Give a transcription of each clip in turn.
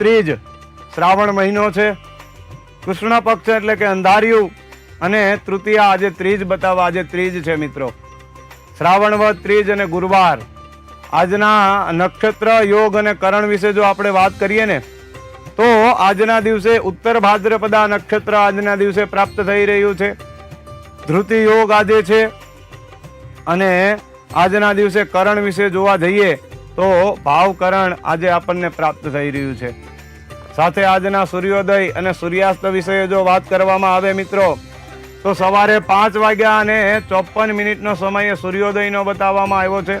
ત્રીજ શ્રાવણ મહિનો છે. કૃષ્ણ પક્ષ એટલે કે અંધારિયું અને તૃતીયા આજે ત્રીજ બતાવવા આજે ત્રીજ છે મિત્રો. શ્રાવણવત ત્રીજ અને ગુરુવાર. આજના નક્ષત્ર યોગ અને કરણ વિશે જો આપણે વાત કરીએ ને, તો આજના દિવસે ઉત્તર ભાદ્રપદા નક્ષત્ર આજના દિવસે પ્રાપ્ત થઈ રહ્યું છે. ધૃતિ યોગ આજે છે અને આજના દિવસે કરણ વિશે જોવા જઈએ, તો ભાવકરણ આજે આપણને પ્રાપ્ત થઈ રહ્યું છે. સાથે આજના સૂર્યોદય અને સૂર્યાસ્ત વિશે જો વાત કરવામાં આવે મિત્રો, તો સવારે પાંચ વાગ્યા અને ચોપન મિનિટનો સમય સૂર્યોદયનો બતાવવામાં આવ્યો છે.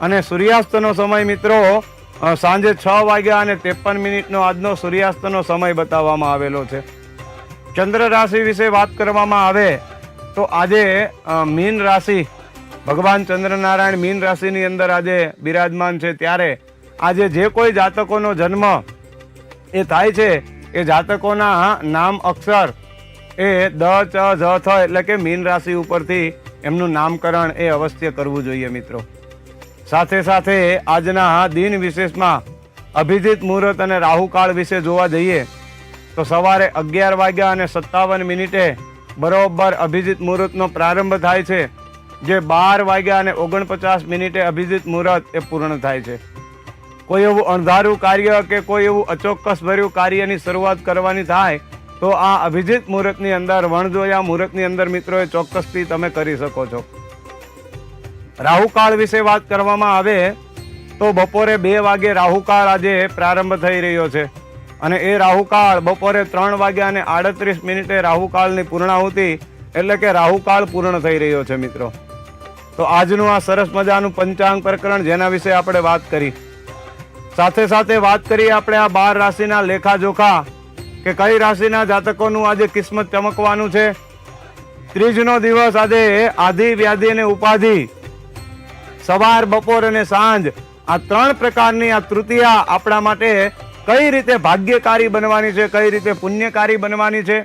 અને સૂર્યાસ્તનો સમય મિત્રો સાંજે છ વાગ્યા અને ત્રેપન મિનિટનો આજનો સૂર્યાસ્તનો સમય બતાવવામાં આવેલો છે. ચંદ્ર રાશિ વિશે વાત કરવામાં આવે, તો આજે મીન રાશિ, ભગવાન ચંદ્રનારાયણ મીન રાશિની અંદર આજે બિરાજમાન છે. ત્યારે આજે જે કોઈ જાતકોનો જન્મ એ થાય છે. એ જાતકોના નામ અક્ષર એ દ, ચ જ થ એટલે કે મીન રાશિ ઉપરથી એમનું નામકરણ એ અવશ્ય કરવું જોઈએ મિત્રો. સાથે સાથે આજના દિન વિશેષમાં અભિજીત મુહૂર્ત અને રાહુકાળ વિશે જોવા જઈએ, તો સવારે અગિયાર વાગ્યા અને સત્તાવન મિનિટે બરોબર અભિજીત મુહૂર્તનો પ્રારંભ થાય છે, જે બાર વાગ્યા અને ઓગણપચાસ મિનિટે અભિજીત મુહૂર્ત એ પૂર્ણ થાય છે. કોઈ એવું અણધારું કાર્ય કે કોઈ એવું અચોક્કસ ભર્યું કાર્યની શરૂઆત કરવાની થાય, તો આ અભિજીત મુહૂર્તની અંદર, વણજોયા મુહૂર્તની અંદર મિત્રો એ ચોક્કસથી તમે કરી શકો છો. રાહુકાળ વિશે વાત કરવામાં આવે, તો બપોરે બે વાગે રાહુકાળ આજે પ્રારંભ થઈ રહ્યો છે. અને એ રાહુકાળ બપોરે ત્રણ વાગ્યા અને આડત્રીસ મિનિટે રાહુકાળની પૂર્ણાહુતિ, એટલે કે રાહુકાળ પૂર્ણ થઈ રહ્યો છે મિત્રો. તો આજનું આ સરસ મજાનું પંચાંગ પ્રકરણ જેના વિશે આપણે વાત કરી. સાથે સાથે વાત કરીએ આપણે આ બાર રાશિના લેખાજોખા કે કઈ રાશિના જાતકોનું આજે કિસ્મત ચમકવાનું છે. ત્રીજનો દિવસ આજે આધિ, વ્યાધિ અને ઉપાધિ. સવાર, બપોર અને સાંજ આ ત્રણ પ્રકારની આ તૃતીયા આપણા માટે કઈ રીતે ભાગ્યકારી બનવાની છે, કઈ રીતે પુણ્યકારી બનવાની છે.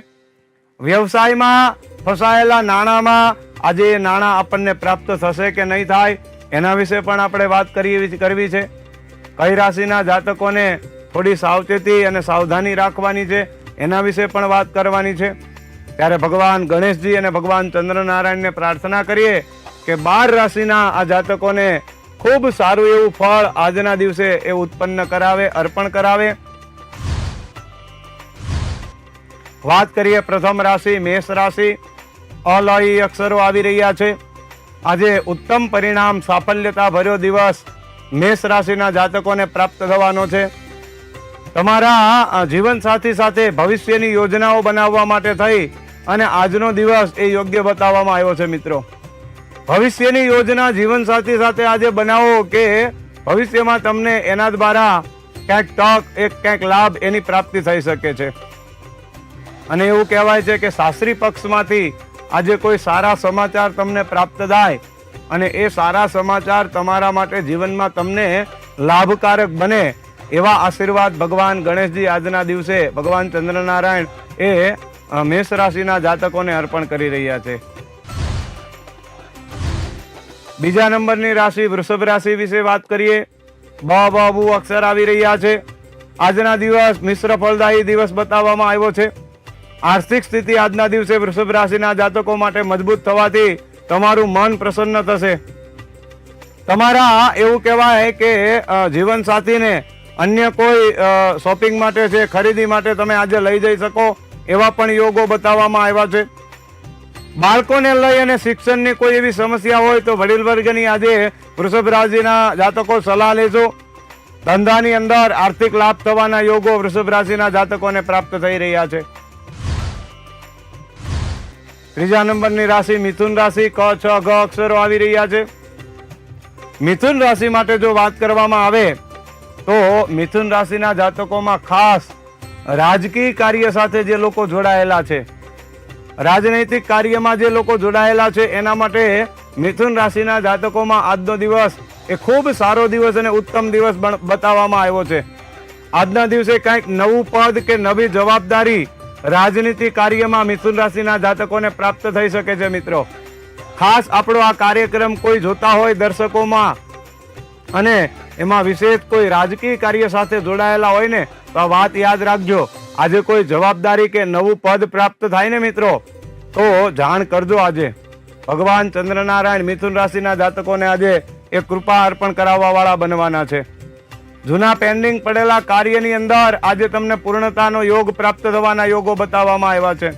વ્યવસાયમાં ફસાયેલા નાણાંમાં આજે એ નાણાં આપણને પ્રાપ્ત થશે કે નહીં થાય એના વિશે પણ આપણે વાત કરી કરવી છે. કઈ રાશિના જાતકોને થોડી સાવચેતી અને સાવધાની રાખવાની છે, એના વિશે પણ વાત કરવાની છે. ત્યારે ભગવાન ગણેશજી અને ભગવાન ચંદ્રનારાયણને પ્રાર્થના કરીએ કે બાર રાશિના આ જાતકોને ખૂબ સારું એવું ફળ આજના દિવસે એ ઉત્પન્ન કરાવે, અર્પણ કરાવે. વાત કરીએ પ્રથમ રાશિ, મેષ રાશિ. અલય અક્ષરો આવી રહ્યા છે. આજે ઉત્તમ પરિણામ સાફલ્યતા ભર્યો દિવસ મેષ રાશિના જાતકોને પ્રાપ્ત થવાનો છે. તમારા જીવન સાથી ભવિષ્યની યોજનાઓ બનાવવા માટે થઈ અને આજનો દિવસ એ યોગ્ય બતાવવામાં આવ્યો છે મિત્રો. ભવિષ્યની યોજના જીવન સાથી સાથે આજે બનાવો કે ભવિષ્યમાં તમને એના દ્વારા ક્યાંક તક, એક ક્યાંક લાભ એની પ્રાપ્તિ થઈ શકે છે. અને એવું કહેવાય છે કે શાસ્ત્રી પક્ષમાંથી આજે કોઈ સારા સમાચાર તમને પ્રાપ્ત થાય અને એ સારા સમાચાર તમારા માટે જીવનમાં તમને લાભકારક બને એવા આશીર્વાદ ભગવાન ગણેશજી આજના દિવસે ભગવાન ચંદ્રનારાયણ એ મેષ રાશિના જાતકોને અર્પણ કરી રહ્યા છે. બીજા નંબરની રાશિ વૃષભ રાશિ વિશે વાત કરીએ. બ બ અક્ષર આવી રહ્યા છે. આજના દિવસ મિશ્ર ફળદાયી દિવસ બતાવવામાં આવ્યો છે. આર્થિક સ્થિતિ આજના દિવસે વૃષભ રાશિના જાતકો માટે મજબૂત થવાથી તમારું મન પ્રસન્ન થશે. તમારા એવું કહેવાય કે જીવનસાથીને જીવન સાથીને અન્ય કોઈ શોપિંગ માટે છે, ખરીદી માટે તમે આજે લઈ જઈ શકો એવા પણ યોગો બતાવવામાં આવ્યા છે. બાળકોને લઈ અને શિક્ષણની કોઈ એવી સમસ્યા હોય તો વડીલ વર્ગની આજે વૃષભ રાશિના જાતકો સલાહ લેજો. ધંધાની અંદર આર્થિક લાભ થવાના યોગો વૃષભ રાશિના જાતકોને પ્રાપ્ત થઈ રહ્યા છે. ત્રીજા નંબરની રાશિ મિથુન રાશિ. ક, છ, ગ અક્ષરો આવી રહ્યા છે. મિથુન રાશિ માટે જો વાત કરવામાં આવે તો મિથુન રાશિના જાતકોમાં ખાસ રાજકીય કાર્ય સાથે જે લોકો જોડાયેલા છે, રાજનૈતિક કાર્યમાં જે લોકો જોડાયેલા છે, એના માટે મિથુન રાશિના જાતકોમાં આજનો દિવસ એ ખૂબ સારો દિવસ અને ઉત્તમ દિવસ બતાવવામાં આવ્યો છે. આજના દિવસે કંઈક નવું પદ કે નવી જવાબદારી રાજનીતિ કાર્યમાં મિથુન રાશિના જાતકોને પ્રાપ્ત થઈ શકે છે મિત્રો. ખાસ આપણો આ કાર્યક્રમ કોઈ જોતા હોય દર્શકોમાં અને એમાં વિશેષ કોઈ રાજકીય કાર્ય સાથે જોડાયેલા હોય ને, તો આ વાત યાદ રાખજો. આજે કોઈ જવાબદારી કે નવું પદ પ્રાપ્ત થાય ને મિત્રો, તો જાણ કરજો આજે. ભગવાન ચંદ્રનારાયણ મિથુન રાશિના જાતકોને આજે એ કૃપા અર્પણ કરાવવા વાળા બનવાના છે. જૂના પેન્ડિંગ પડેલા કાર્યની અંદર આજે તમને પૂર્ણતાનો યોગ પ્રાપ્ત થવાના યોગો બતાવવામાં આવ્યા છે.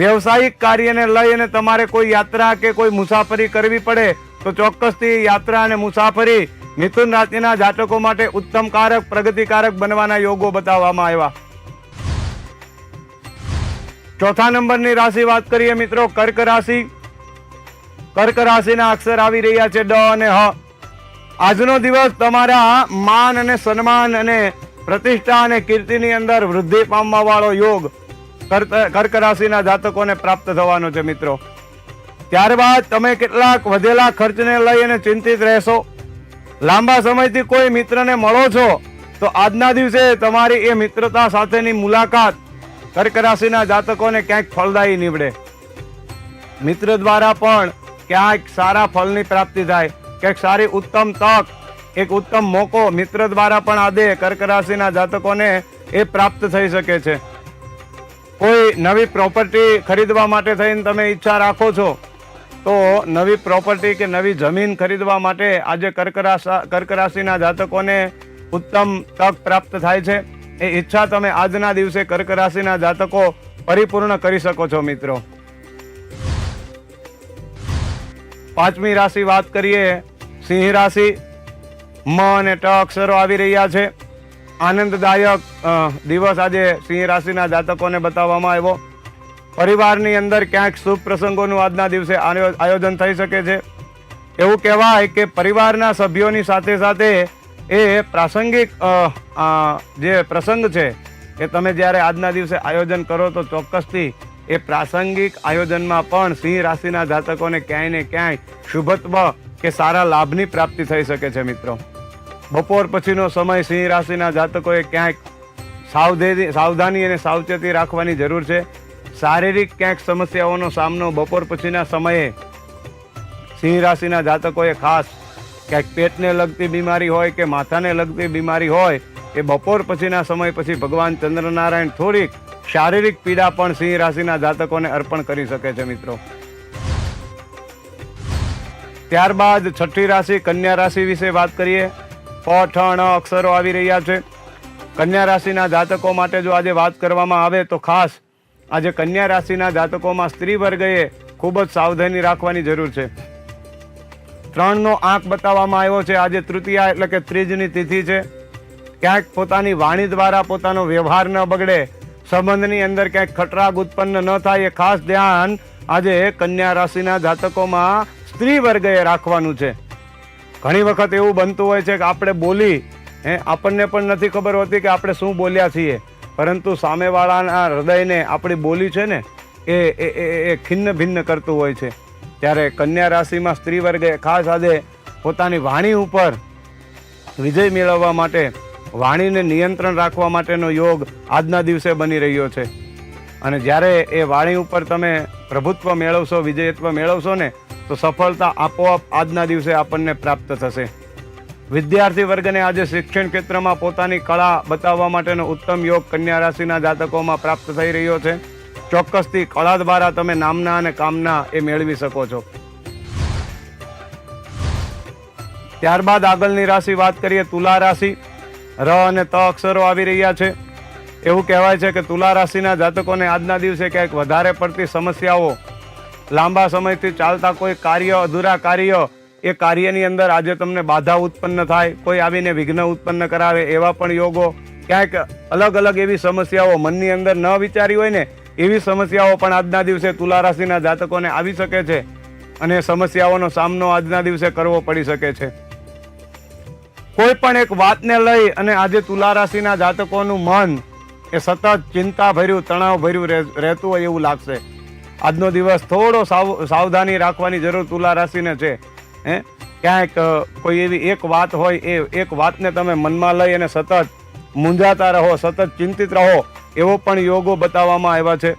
વ્યવસાયિક કાર્યને લઈ અને તમારે કોઈ યાત્રા કે કોઈ મુસાફરી કરવી પડે, તો ચોક્કસથી યાત્રા અને મુસાફરી મિથુન રાશિના જાતકો માટે ઉત્તમકારક, પ્રગતિકારક બનવાના યોગો બતાવવામાં આવ્યા. ચોથા નંબરની રાશિ વાત કરીએ મિત્રો, કર્ક રાશિ. કર્ક રાશિના અક્ષર આવી રહ્યા છે ડ અને હ. આજનો દિવસ તમારા માન અને સન્માન અને પ્રતિષ્ઠા અને કીર્તિની અંદર વૃદ્ધિ પામવા વાળો યોગ કર્ક- રાશિના જાતકોને પ્રાપ્ત થવાનો છે, મિત્રો. ત્યારબાદ તમે કેટલાક વધેલા ખર્ચને લઈ અને ચિંતિત રહેશો. લાંબા સમયથી કોઈ મિત્રને મળો છો, તો આજના દિવસે તમારી એ મિત્રતા સાથેની મુલાકાત કર્ક રાશિના જાતકોને ક્યાંક ફળદાયી નીવડે. મિત્ર દ્વારા પણ ક્યાંક સારા ફળની પ્રાપ્તિ થાય. ક્યાંક સારી ઉત્તમ તક, એક ઉત્તમ મોકો મિત્ર દ્વારા પણ આદે કર્ક રાશિના જાતકોને એ પ્રાપ્ત થઈ શકે છે. કોઈ નવી પ્રોપર્ટી ખરીદવા માટે થઈને તમે ઈચ્છા રાખો છો, તો નવી પ્રોપર્ટી કે નવી જમીન ખરીદવા માટે આજે કર્કરાશા કર્ક રાશિના જાતકોને ઉત્તમ તક પ્રાપ્ત થાય છે. એ ઈચ્છા તમે આજના દિવસે કર્ક રાશિના જાતકો પરિપૂર્ણ કરી શકો છો મિત્રો. પાંચમી રાશિ વાત કરીએ, સિંહ રાશિ. મ અને ટ અક્ષરો આવી રહ્યા છે. આનંદદાયક દિવસ આજે સિંહ રાશિના જાતકોને બતાવવામાં આવ્યો. પરિવારની અંદર ક્યાંક શુભ પ્રસંગોનું આજના દિવસે આયોજન થઈ શકે છે. એવું કહેવાય કે પરિવારના સભ્યોની સાથે સાથે એ પ્રાસંગિક જે પ્રસંગ છે, એ તમે જ્યારે આજના દિવસે આયોજન કરો તો ચોક્કસથી એ પ્રાસંગિક આયોજનમાં પણ સિંહ રાશિના જાતકોને ક્યાંય ને ક્યાંય શુભત્વ કે સારા લાભની પ્રાપ્તિ થઈ શકે છે, મિત્રો. બપોર પછીનો સમય સિંહ રાશિના જાતકોએ ક્યાંક સાવધેની, સાવધાની અને સાવચેતી રાખવાની જરૂર છે. શારીરિક ક્યાંક સમસ્યાઓનો સામનો બપોર પછીના સમયે સિંહ રાશિના જાતકોએ ખાસ ક્યાંક પેટને લગતી બીમારી હોય કે માથાને લગતી બીમારી હોય એ બપોર પછીના સમય પછી ભગવાન ચંદ્રનારાયણ થોડીક શારીરિક પીડા પણ સિંહ રાશિના જાતકોને અર્પણ કરી શકે છે મિત્રો. ત્યારબાદ છઠ્ઠી રાશિ કન્યા રાશિ વિશે વાત કરીએ પ ઠ અક્ષરો આવી રહ્યા છે. કન્યા રાશિના જાતકો માટે જો આજે વાત કરવામાં આવે તો ખાસ આજે કન્યા રાશિના જાતકોમાં સ્ત્રી વર્ગએ ખૂબ જ સાવધાની રાખવાની જરૂર છે. ત્રણનો આંક બતાવવામાં આવ્યો છે, આજે તૃતીયા એટલે કે ત્રીજની તિથિ છે. ક્યાંક પોતાની વાણી દ્વારા પોતાનો વ્યવહાર ન બગડે સંબંધની અંદર ક્યાંક ખટરાગ ઉત્પન્ન ન થાય એ ખાસ ધ્યાન આજે કન્યા રાશિના જાતકોમાં સ્ત્રી વર્ગએ રાખવાનું છે. ઘણી વખત એવું બનતું હોય છે કે આપણે બોલી, હે, આપણને પણ નથી ખબર હોતી કે આપણે શું બોલ્યા છીએ. પરંતુ સામેવાળાના હૃદયને આપણી બોલી છે ને, એ એ, એ- એ ખિન્ન ભિન્ન કરતું હોય છે. ત્યારે કન્યા રાશિમાં સ્ત્રી વર્ગે ખાસ આજે પોતાની વાણી ઉપર વિજય મેળવવા માટે વાણીને નિયંત્રણ રાખવા માટેનો યોગ આજના દિવસે બની રહ્યો છે. અને જ્યારે એ વાણી ઉપર તમે પ્રભુત્વ મેળવશો, વિજયત્વ મેળવશો ને, તો સફળતા આપોઆપ આજના દિવસે આપણને પ્રાપ્ત થશે. વિદ્યાર્થી વર્ગને આજે શિક્ષણ ક્ષેત્રમાં પોતાની કળા બતાવવા માટેનો ઉત્તમ યોગ કન્યા રાશિના જાતકોમાં પ્રાપ્ત થઈ રહ્યો છે. ચોક્કસથી કળા દ્વારા તમે નામના અને કામના એ મેળવી શકો છો. ત્યારબાદ આગળની રાશિ વાત કરીએ તુલા રાશિ. ર અને ત અક્ષરો આવી રહ્યા છે. એવું કહેવાય છે કે તુલા રાશિના જાતકોને આજના દિવસે ક્યાંક વધારે પડતી સમસ્યાઓ, લાંબા સમયથી ચાલતા કોઈ કાર્ય, અધૂરા કાર્ય, એ કાર્યની અંદર આજે તમને બાધા ઉત્પન્ન થાય, કોઈ આવીને વિઘ્ન ઉત્પન્ન કરાવે, એવા પણ યોગો ક્યાંક અલગ અલગ એવી સમસ્યાઓ મનની અંદર ન વિચારી હોય ને, એવી સમસ્યાઓ પણ આજના દિવસે તુલા રાશિના જાતકોને આવી શકે છે. અને સમસ્યાઓનો સામનો આજના દિવસે કરવો પડી શકે છે. કોઈ પણ એક વાતને લઈ અને આજે તુલા રાશિના જાતકોનું મન એ સતત ચિંતા ભર્યું તણાવ ભર્યું રહેતું હોય એવું લાગશે. આજનો દિવસ થોડો સાવ, સાવધાની રાખવાની જરૂર તુલા રાશિને છે. હે? ક્યાંક કોઈ એવી એક વાત હોય એ એક વાતને તમે મનમાં લઈ અને સતત મૂંઝાતા રહો, સતત ચિંતિત રહો, એવો પણ યોગો બતાવવામાં આવ્યા છે.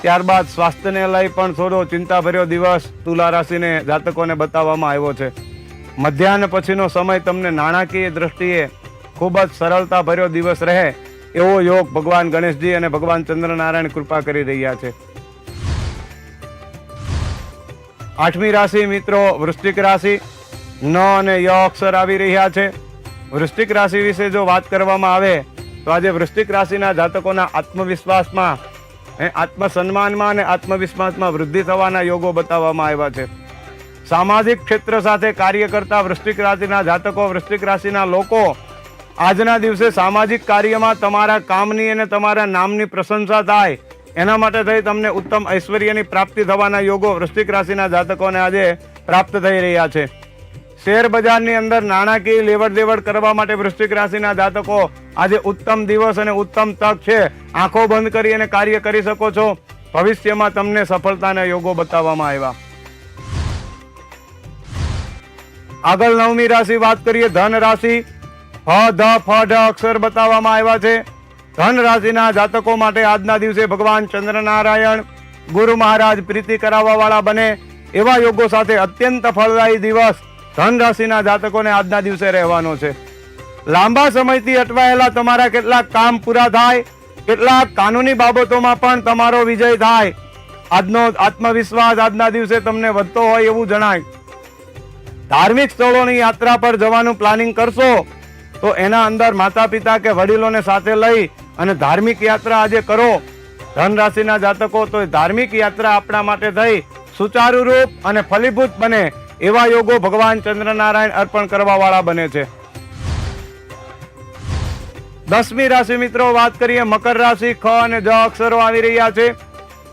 ત્યારબાદ સ્વાસ્થ્યને લઈ પણ થોડો ચિંતાભર્યો દિવસ તુલા રાશિને જાતકોને બતાવવામાં આવ્યો છે. મધ્યાહન પછીનો સમય તમને નાણાકીય દ્રષ્ટિએ ખૂબ જ સરળતા ભર્યો દિવસ રહે એવો યોગ ભગવાન ગણેશજી અને ભગવાન ચંદ્રનારાયણ કૃપા કરી રહ્યા છે. આઠમી રાશિ મિત્રો વૃશ્ચિક રાશિ. ન અને ય અક્ષર આવી રહ્યા છે. વૃશ્ચિક રાશિ વિશે જો વાત કરવામાં આવે તો આજે વૃશ્ચિક રાશિના જાતકોના આત્મવિશ્વાસમાં આત્મસન્માનમાં અને આત્મવિશ્વાસમાં વૃદ્ધિ થવાના યોગો બતાવવામાં આવ્યા છે. સામાજિક ક્ષેત્ર સાથે કાર્ય કરતા વૃશ્ચિક રાશિના જાતકો, વૃશ્ચિક રાશિના લોકો, આજના દિવસે સામાજિક કાર્યમાં તમારા કામની અને તમારા નામની પ્રશંસા થાય. એના માટે થઈ તમને ઉત્તમ ઐશ્વર્યની પ્રાપ્તિ થવાના યોગો વૃશ્ચિક રાશિના જાતકોને આજે પ્રાપ્ત થઈ રહ્યા છે. શેર બજારની અંદર નાણાકીય લેવડ દેવડ કરવા માટે વૃશ્ચિક રાશિના જાતકો આજે ઉત્તમ દિવસ અને ઉત્તમ તક છે. આંખો બંધ કરી અને કાર્ય કરી શકો છો. ભવિષ્યમાં તમને સફળતાના યોગો બતાવવામાં આવ્યા. આગળ નવમી રાશિ વાત કરીએ, ધન રાશિ. હ, ધ, ફ, ઢ અક્ષર બતાવવામાં આવ્યા છે. ધન રાશિના જાતકો માટે આજના દિવસે ભગવાન ચંદ્રનારાયણ, ગુરુ મહારાજ પ્રીતિ કરાવવા વાળા બને એવા યોગો સાથે અત્યંત ફળદાયી દિવસ ધન રાશિના જાતકોને આજના દિવસે રહેવાનો છે. લાંબા સમયથી અટવાયેલા તમારા કેટલાક કામ પૂરા થાય, કેટલાક કાનૂની બાબતોમાં પણ તમારો વિજય થાય. આજનો આત્મવિશ્વાસ આજના દિવસે તમને વધતો હોય એવું જણાય. ધાર્મિક સ્થળોની યાત્રા પર જવાનું પ્લાનિંગ કરશો, તો એના અંદર માતા પિતા કે વડીલોને સાથે લઈ અને ધાર્મિક યાત્રા આજે કરો. ધન રાશિના જાતકો, તો ધાર્મિક યાત્રા આપણા માટે થઈ. સુચારુ રૂપ અને ફલીભૂત બને એવા યોગો ભગવાન ચંદ્રનારાયણ અર્પણ કરવા વાળા બને છે. દસમી રાશિ મિત્રો, વાત કરીએ મકર રાશિ, ખ અને જ અક્ષરો આવી રહ્યા છે.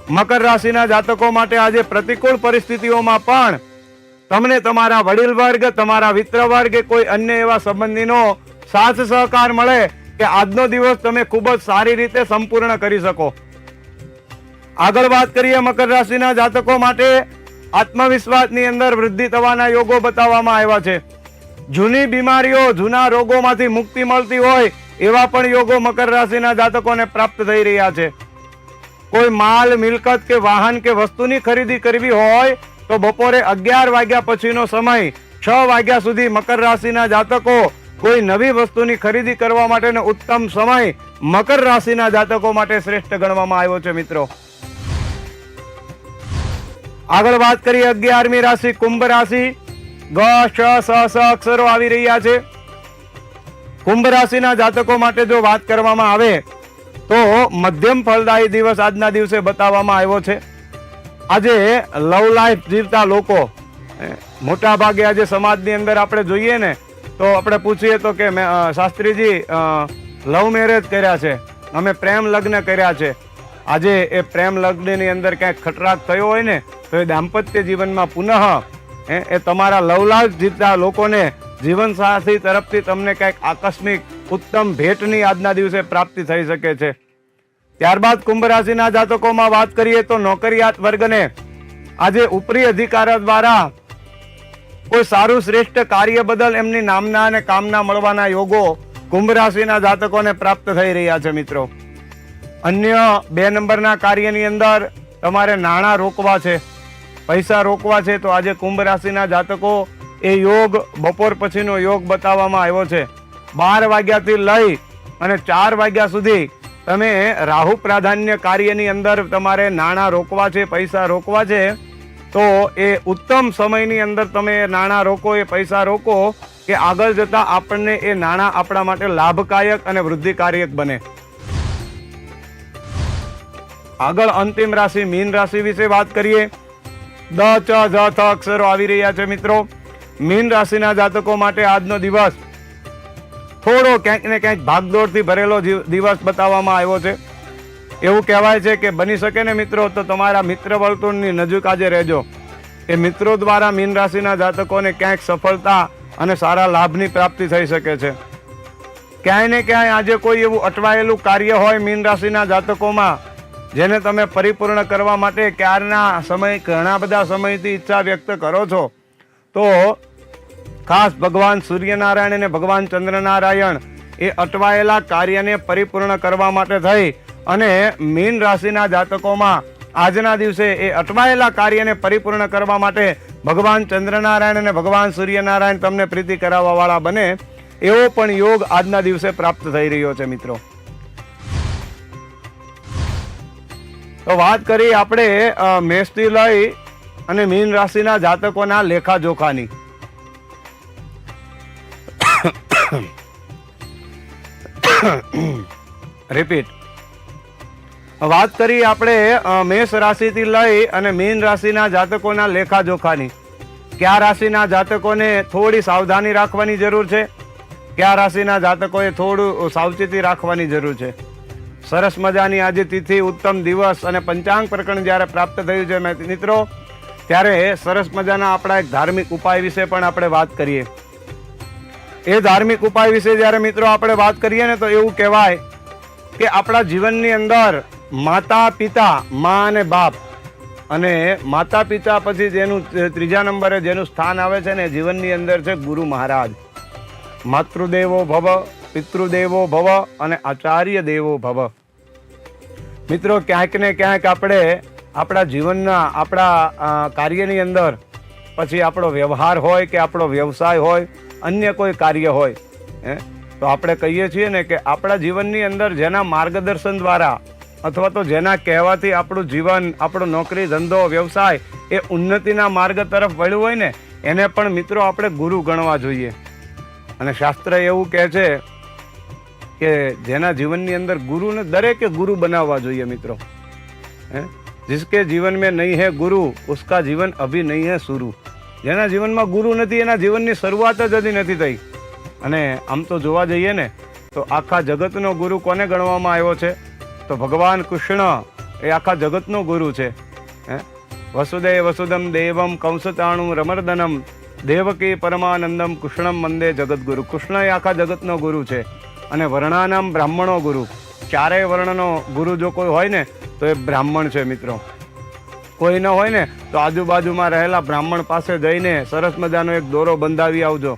મકર રાશિના જાતકો માટે આજે પ્રતિકૂળ પરિસ્થિતિઓમાં પણ તમને તમારા વડીલ વર્ગ, તમારા મિત્ર વર્ગ, કોઈ અન્ય એવા સંબંધીનો સાથ સહકાર મળે કે આજનો દિવસ તમે ખૂબ જ સારી રીતે સંપૂર્ણ કરી શકો. આગળ વાત કરીએ મકર રાશિના જાતકો માટે. આત્મવિશ્વાસની અંદર વૃદ્ધિ થવાના યોગો બતાવવામાં આવ્યા છે. જૂની બીમારીઓ, જૂના રોગોમાંથી મુક્તિ મળતી હોય એવા પણ યોગો મકર રાશિના જાતકોને પ્રાપ્ત થઈ રહ્યા છે. કોઈ માલ, મિલકત કે વાહન કે વસ્તુની ખરીદી કરવી હોય તો બપોરે અગિયાર વાગ્યા પછીનો સમય, છ વાગ્યા સુધી મકર રાશિના જાતકો કોઈ નવી વસ્તુની ખરીદી કરવા માટેનો ઉત્તમ સમય મકર રાશિના જાતકો માટે શ્રેષ્ઠ ગણવામાં આવ્યો છે, મિત્રો. આગળ વાત કરીએ અગિયારમી રાશિ, કુંભ રાશિ. ગ, શ, સ સ અક્ષરો આવી રહ્યા છે. કુંભ રાશિના જાતકો માટે જો વાત કરવામાં આવે તો મધ્યમ ફળદાયી દિવસ આજના દિવસે બતાવવામાં આવ્યો છે. આજે લવ લાઈફ જીવતા લોકો મોટા ભાગે આજે સમાજની અંદર આપણે જોઈએ ને, તો આપણે પૂછીએ તો કે શાસ્ત્રીજી લવ મેરેજ કર્યા છે, અમે પ્રેમ લગ્ન કર્યા છે. આજે એ પ્રેમ લગ્નની અંદર ક્યાંક ખટરાક થયો હોય ને, તો એ દાંપત્ય જીવનમાં પુનઃ એ એ તમારા લવલાજ જીતતા લોકોને જીવનસાથી તરફથી તમને કંઈક આકસ્મિક ઉત્તમ ભેટની આજના દિવસે પ્રાપ્તિ થઈ શકે છે. ત્યારબાદ કુંભ રાશિના જાતકોમાં વાત કરીએ તો નોકરિયાત વર્ગને આજે ઉપરી અધિકાર દ્વારા કોઈ સારું શ્રેષ્ઠ કાર્ય બદલ એમની નામના અને કામના મળવાના યોગો કુંભ રાશિના જાતકોને પ્રાપ્ત થઈ રહ્યા છે મિત્રો. અન્ય બે નંબરના કાર્યની અંદર તમારે નાણાં રોકવા છે, પૈસા રોકવા છે, તો આજે કુંભ રાશિના જાતકો એ યોગ બપોર પછીનો યોગ બતાવવામાં આવ્યો છે. બાર વાગ્યાથી લઈ અને ચાર વાગ્યા સુધી તમે રાહુ પ્રાધાન્ય કાર્યની અંદર તમારે નાણાં રોકવા છે, પૈસા રોકવા છે, તો એ ઉત્તમ સમયની અંદર તમે નાણાં રોકો, એ પૈસા રોકો કે આગળ જતાં આપણને એ નાણાં આપણા માટે લાભકાયક અને વૃદ્ધિકારક બને. આગળ અંતિમ રાશિ, મીન રાશિ વિશે વાત કરીએ. દ, ચ જ થ અક્ષરો આવી રહ્યા છે મિત્રો. મીન રાશિના જાતકો માટે આજનો દિવસ થોડો ક્યાંક ને ક્યાંક ભાગદોડથી ભરેલો દિવસ બતાવવામાં આવ્યો છે. એવું કહેવાય છે કે બની શકે ને મિત્રો તો તમારા મિત્ર વર્તુળની નજીક આજે રહેજો. એ મિત્રો દ્વારા મીન રાશિના જાતકોને ક્યાંક સફળતા અને સારા લાભની પ્રાપ્તિ થઈ શકે છે. ક્યાંય ને ક્યાંય આજે કોઈ એવું અટવાયેલું કાર્ય હોય મીન રાશિના જાતકોમાં, જેને તમે પરિપૂર્ણ કરવા માટે ક્યારના સમય, ઘણા બધા સમયથી ઈચ્છા વ્યક્ત કરો છો, તો ખાસ ભગવાન સૂર્યનારાયણ અને ભગવાન ચંદ્રનારાયણ એ અટવાયેલા કાર્યને પરિપૂર્ણ કરવા માટે થઈ અને મીન રાશિના જાતકોમાં આજના દિવસે એ અટવાયેલા કાર્યને પરિપૂર્ણ કરવા માટે ભગવાન ચંદ્રનારાયણ અને ભગવાન સૂર્યનારાયણ તમને પ્રીતિ કરાવવાવાળા બને, એવો પણ યોગ આજના દિવસે પ્રાપ્ત થઈ રહ્યો છે મિત્રો. તો વાત કરી આપણે મેષથી લઈ અને મીન રાશિના જાતકોના લેખા રિપીટ વાત કરી આપણે મેષ રાશિથી લઈ અને મીન રાશિના જાતકોના લેખા જોખાની. કયા રાશિના જાતકોને થોડી સાવધાની રાખવાની જરૂર છે? કયા રાશિના જાતકોએ થોડું સાવચેતી રાખવાની જરૂર છે? સરસ મજાની આજે તિથિ, ઉત્તમ દિવસ અને પંચાંગ પ્રકરણ જ્યારે પ્રાપ્ત થયું છે મિત્રો, ત્યારે સરસ મજાના આપણા એક ધાર્મિક ઉપાય વિશે પણ આપણે વાત કરીએ. એ ધાર્મિક ઉપાય વિશે જ્યારે મિત્રો આપણે વાત કરીએ ને તો એવું કહેવાય કે આપણા જીવનની અંદર માતા, પિતા, મા અને બાપ અને માતા, પિતા પછી જેનું ત્રીજા નંબરે જેનું સ્થાન આવે છે ને જીવનની અંદર છે ગુરુ મહારાજ. માતૃદેવો ભવ, પિતૃદેવો ભવ અને આચાર્ય દેવો ભવ. મિત્રો, ક્યાંક ને ક્યાંક આપણે આપણા જીવનના આપણા કાર્યની અંદર પછી આપણો વ્યવહાર હોય કે આપણો વ્યવસાય હોય અન્ય કોઈ કાર્ય હોય, હે? તો આપણે કહીએ છીએ ને કે આપણા જીવનની અંદર જેના માર્ગદર્શન દ્વારા અથવા તો જેના કહેવાથી આપણું જીવન, આપણો નોકરી, ધંધો, વ્યવસાય એ ઉન્નતિના માર્ગ તરફ વળ્યું હોય ને, એને પણ મિત્રો આપણે ગુરુ ગણવા જોઈએ. અને શાસ્ત્ર એવું કહે છે કે જેના જીવનની અંદર ગુરુને દરેકે ગુરુ બનાવવા જોઈએ મિત્રો. હે? જિસકે જીવન મેં નહીં હે ગુરુ, ઉસકા જીવન અભી નહીં હે સુરુ. જેના જીવનમાં ગુરુ નથી, એના જીવનની શરૂઆત જ હજી નથી થઈ. અને આમ તો જોવા જઈએ ને, તો આખા જગતનો ગુરુ કોને ગણવામાં આવ્યો છે? તો ભગવાન કૃષ્ણ એ આખા જગતનો ગુરુ છે. હે? વસુદેવ વસુદમ દેવમ કંસતાણું રમર્દનમ દેવકી પરમાનંદમ કૃષ્ણમ મંદે જગતગુરુ કૃષ્ણ એ આખા જગતનો ગુરુ છે અને વર્ણાનામ બ્રાહ્મણો ગુરુ. ચારેય વર્ણનો ગુરુ જો કોઈ હોય ને, તો એ બ્રાહ્મણ છે મિત્રો. કોઈ ન હોય ને, તો આજુબાજુમાં રહેલા બ્રાહ્મણ પાસે જઈને સરસ મજાનો એક દોરો બંધાવી આવજો.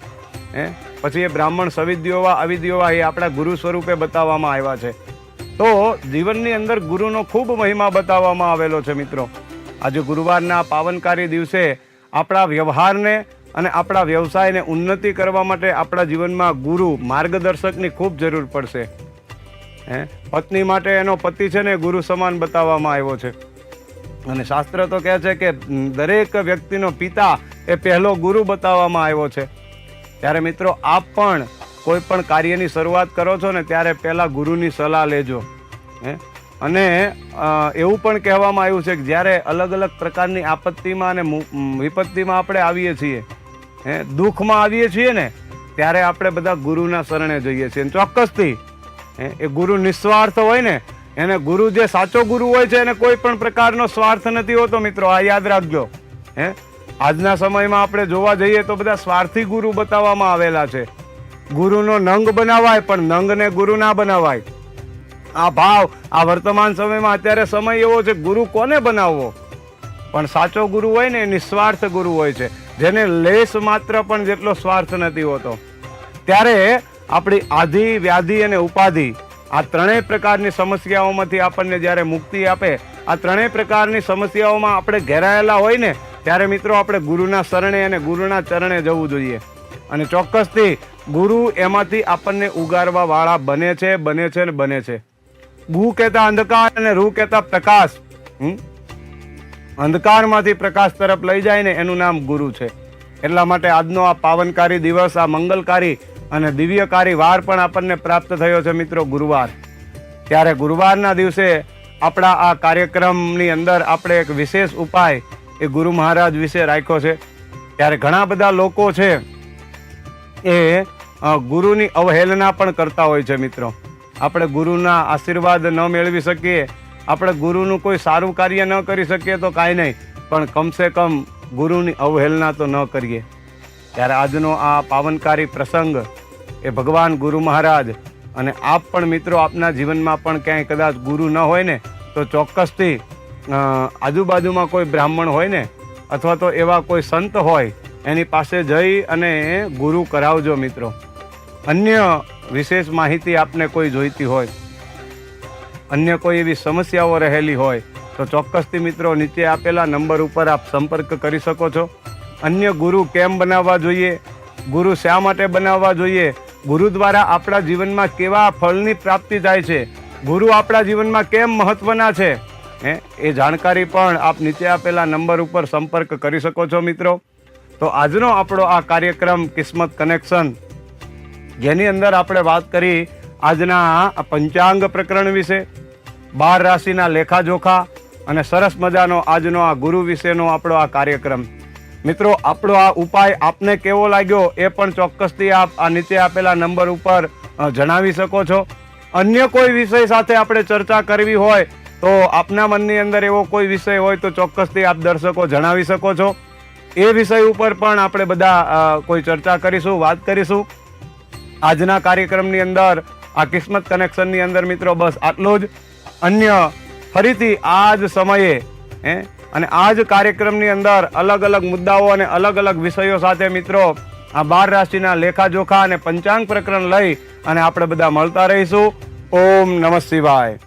હે? પછી એ બ્રાહ્મણ સવિદ્યોવા અવિદ્યોવા એ આપણા ગુરુ સ્વરૂપે બતાવવામાં આવ્યા છે. તો જીવનની અંદર ગુરુનો ખૂબ મહિમા બતાવવામાં આવેલો છે મિત્રો. આજે ગુરુવારના પાવનકારી દિવસે આપણા વ્યવહારને અને આપણા વ્યવસાયને ઉન્નતિ કરવા માટે આપણા જીવનમાં ગુરુ માર્ગદર્શકની ખૂબ જરૂર પડશે. હે? પત્ની માટે એનો પતિ છે ને ગુરુ સમાન બતાવવામાં આવ્યો છે. અને શાસ્ત્ર તો કહે છે કે દરેક વ્યક્તિનો પિતા એ પહેલો ગુરુ બતાવવામાં આવ્યો છે. ત્યારે મિત્રો, આપ પણ કોઈ પણ કાર્યની શરૂઆત કરો છો ને, ત્યારે પહેલાં ગુરુની સલાહ લેજો. હે? અને એવું પણ કહેવામાં આવ્યું છે કે, જ્યારે અલગ અલગ પ્રકારની આપત્તિમાં અને વિપત્તિમાં આપણે આવીએ છીએ, હે? દુઃખમાં આવીએ છીએ ને, ત્યારે આપણે બધા ગુરુના શરણે જઈએ છીએ. ચોક્કસથી એ ગુરુ નિસ્વાર્થ હોય ને એને ગુરુ જે સાચો ગુરુ હોય છે, એને કોઈ પણ પ્રકારનો સ્વાર્થ નથી હોતો મિત્રો. આ યાદ રાખજો. હે? આજના સમયમાં આપણે જોવા જઈએ તો બધા સ્વાર્થી ગુરુ બતાવવામાં આવેલા છે. ગુરુનો નંગ બનાવાય, પણ નંગને ગુરુ ના બનાવાય. આ ભાવ, આ વર્તમાન સમયમાં અત્યારે સમય એવો છે, ગુરુ કોને બનાવવો? પણ સાચો ગુરુ હોય ને નિસ્વાર્થ ગુરુ હોય છે. જેને લેશ માત્ર પણ જેટલો સ્વાર્થ નથી હોતો. ત્યારે આપણી આધિ, વ્યાધિ અને ઉપાધિ આ ત્રણેય પ્રકારની સમસ્યાઓમાંથી આપણને જ્યારે મુક્તિ આપે, આ ત્રણેય પ્રકારની સમસ્યાઓમાં આપણે ઘેરાયેલા હોય ને, ત્યારે મિત્રો આપણે ગુરુના શરણે અને ગુરુના ચરણે જવું જોઈએ. અને ચોક્કસથી ગુરુ એમાંથી આપણને ઉગારવા વાળા બને છે બને છે ને બને છે. ગુ કહેતા અંધકાર અને રૂ કહેતા પ્રકાશ? અંધકારમાંથી પ્રકાશ તરફ લઈ જાય ને એનું નામ ગુરુ છે. એટલા માટે આજનો આ પાવનકારી દિવસ, આ મંગલકારી અને દિવ્યકારી વાર પણ આપણને પ્રાપ્ત થયો છે મિત્રો ગુરુવાર. ત્યારે ગુરુવારના દિવસે આપણા આ કાર્યક્રમની અંદર આપણે એક વિશેષ ઉપાય એ ગુરુ મહારાજ વિશે રાખ્યો છે. ત્યારે ઘણા બધા લોકો છે એ ગુરુની અવહેલના પણ કરતા હોય છે મિત્રો. આપણે ગુરુના આશીર્વાદ ન મેળવી શકીએ, આપણે ગુરુનું કોઈ સારું કાર્ય ન કરી શકીએ તો કાંઈ નહીં. પણ કમસે કમ ગુરુની અવહેલના તો ન કરીએ. ત્યારે આજનો આ પાવનકારી પ્રસંગ એ ભગવાન ગુરુ મહારાજ અને આપ પણ મિત્રો આપના જીવનમાં પણ ક્યાંય કદાચ ગુરુ ન હોય ને, તો ચોક્કસથી આજુબાજુમાં કોઈ બ્રાહ્મણ હોય ને, અથવા તો એવા કોઈ સંત હોય, એની પાસે જઈ અને ગુરુ કરાવજો મિત્રો. અન્ય વિશેષ માહિતી આપને કોઈ જોઈતી હોય, અન્ય કોઈ એવી સમસ્યાઓ રહેલી હોય, તો ચોક્કસથી મિત્રો નીચે આપેલા નંબર ઉપર આપ સંપર્ક કરી શકો છો. અન્ય ગુરુ કેમ બનાવવા જોઈએ? ગુરુ શા માટે બનાવવા જોઈએ? ગુરુ દ્વારા આપણા જીવનમાં કેવા ફળની પ્રાપ્તિ થાય છે? ગુરુ આપણા જીવનમાં કેમ મહત્વના છે? હે? એ જાણકારી પણ આપ નીચે આપેલા નંબર ઉપર સંપર્ક કરી શકો છો, મિત્રો. તો આજનો આપણો આ કાર્યક્રમ કિસ્મત કનેક્શન, જેની અંદર આપણે વાત કરી આજના પંચાંગ પ્રકરણ વિશે, બાર રાશિના લેખાજોખા અને સરસ મજાનો આજનો આ ગુરુ વિશેનો આપણો આ કાર્યક્રમ. મિત્રો, આપણો આ ઉપાય આપને કેવો લાગ્યો એ પણ ચોક્કસથી આપ આ નીચે આપેલા નંબર ઉપર જણાવી શકો છો. અન્ય કોઈ વિષય સાથે આપણે ચર્ચા કરવી હોય તો આપના મનની અંદર એવો કોઈ વિષય હોય તો ચોક્કસથી આપ દર્શકો જણાવી શકો છો. એ વિષય ઉપર પણ આપણે બધા કોઈ ચર્ચા કરીશું, વાત કરીશું. આજના કાર્યક્રમની અંદર, આ કિસ્મત કનેક્શનની અંદર મિત્રો બસ આટલું જ. અન્ય ફરીથી આ જ સમયે, હે અને આ જ કાર્યક્રમની અંદર અલગ અલગ મુદ્દાઓ અને અલગ અલગ વિષયો સાથે મિત્રો, આ બાર રાશિના લેખાજોખા અને પંચાંગ પ્રકરણ લઈ અને આપણે બધા મળતા રહીશું. ઓમ નમઃ શિવાય.